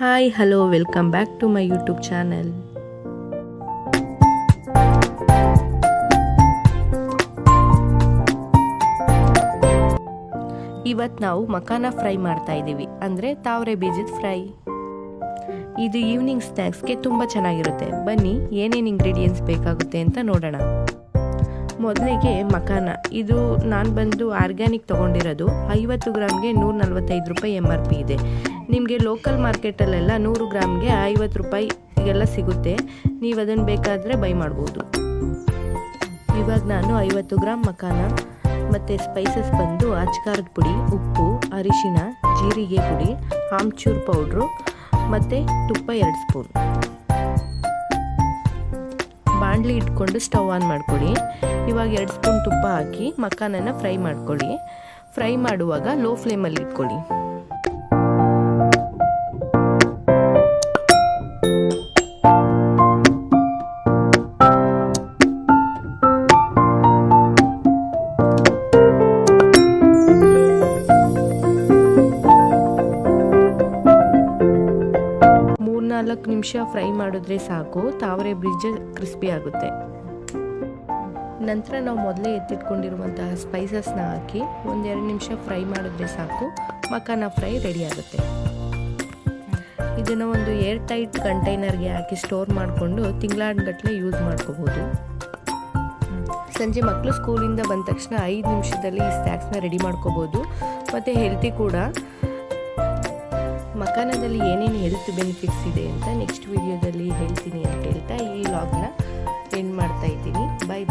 Hi hello welcome back to my YouTube channel ಇವತ್ತು ನಾವು ಮಕಾನ fry ಮಾಡ್ತಾ ಇದ್ದೀವಿ ಅಂದರೆ ತಾವರೆ ಬೀಜದ ಫ್ರೈ. ಇದು ಈವ್ನಿಂಗ್ ಸ್ನ್ಯಾಕ್ಸ್ಗೆ ತುಂಬ ಚೆನ್ನಾಗಿರುತ್ತೆ. ಬನ್ನಿ, ಏನೇನು ಇಂಗ್ರೀಡಿಯೆಂಟ್ಸ್ ಬೇಕಾಗುತ್ತೆ ಅಂತ ನೋಡೋಣ. ಮೊದಲಿಗೆ ಮಕಾನ ಇದು ನಾನು ಬಂದು ಆರ್ಗ್ಯಾನಿಕ್ ತೊಗೊಂಡಿರೋದು ಐವತ್ತು ಗ್ರಾಮ್ಗೆ ನೂರ ನಲ್ವತ್ತೈದು ರೂಪಾಯಿ ಎಂ ಆರ್ ಪಿ ಇದೆ. ನಿಮಗೆ ಲೋಕಲ್ ಮಾರ್ಕೆಟಲ್ಲೆಲ್ಲ ನೂರು ಗ್ರಾಮ್ಗೆ ಐವತ್ತು ರೂಪಾಯಿ ಎಲ್ಲ ಸಿಗುತ್ತೆ. ನೀವು ಅದನ್ನು ಬೇಕಾದರೆ ಬೈ ಮಾಡ್ಬೋದು. ಇವಾಗ ನಾನು ಐವತ್ತು ಗ್ರಾಮ್ ಮಖಾನ, ಮತ್ತು ಸ್ಪೈಸಸ್ ಬಂದು ಅಚ್ಕಾರದ ಪುಡಿ, ಉಪ್ಪು, ಅರಿಶಿಣ, ಜೀರಿಗೆ ಪುಡಿ, ಆಮ್ಚೂರು ಪೌಡ್ರು ಮತ್ತು ತುಪ್ಪ ಎರಡು ಸ್ಪೂನ್ ಬಾಣಲಿ ಇಟ್ಕೊಂಡು ಸ್ಟವ್ ಆನ್ ಮಾಡ್ಕೊಳ್ಳಿ. ಇವಾಗ ಎರಡು ಸ್ಪೂನ್ ತುಪ್ಪ ಹಾಕಿ ಮಖಾನನ್ನು ಫ್ರೈ ಮಾಡ್ಕೊಳ್ಳಿ. ಫ್ರೈ ಮಾಡುವಾಗ ಲೋ ಫ್ಲೇಮಲ್ಲಿ ಇಟ್ಕೊಳ್ಳಿ. ಮೂರ್ನಾಲ್ಕು ನಿಮಿಷ ಫ್ರೈ ಮಾಡಿದ್ರೆ ಸಾಕು. ತಾವರೆ ಬ್ರಿಡ್ಜ್ ಕ್ರಿಸ್ಪಿ ಆಗುತ್ತೆ. ನಂತರ ನಾವು ಮೊದಲೇ ಎತ್ತಿಟ್ಕೊಂಡಿರುವಂತಹ ಸ್ಪೈಸಸ್ನ ಹಾಕಿ ಒಂದೆರಡು ನಿಮಿಷ ಫ್ರೈ ಮಾಡಿದ್ರೆ ಸಾಕು. ಮಖಾನ ಫ್ರೈ ರೆಡಿ ಆಗುತ್ತೆ. ಇದನ್ನು ಒಂದು ಏರ್ ಟೈಟ್ ಕಂಟೈನರ್ಗೆ ಹಾಕಿ ಸ್ಟೋರ್ ಮಾಡಿಕೊಂಡು ತಿಂಗಳಾನ್ಗಟ್ಲೆ ಯೂಸ್ ಮಾಡ್ಕೋಬೋದು. ಸಂಜೆ ಮಕ್ಕಳು ಸ್ಕೂಲಿಂದ ಬಂದ ತಕ್ಷಣ ಐದು ನಿಮಿಷದಲ್ಲಿ ಈ ಸ್ನ್ಯಾಕ್ಸ್ನ ರೆಡಿ ಮಾಡ್ಕೋಬೋದು. ಮತ್ತು ಹೆಲ್ತಿ ಕೂಡ. ಮಕಾನದಲ್ಲಿ ಏನೇನು ಹೆಲ್ತ್ ಬೆನಿಫಿಟ್ಸ್ ಇದೆ ಅಂತ ನೆಕ್ಸ್ಟ್ ವಿಡಿಯೋದಲ್ಲಿ ಹೇಳ್ತೀನಿ ಅಂತ ಹೇಳ್ತಾ ಈ ಲಾಗ್ನ ಎಂಡ್ ಮಾಡ್ತಾ ಇದ್ದೀನಿ. ಬಾಯ್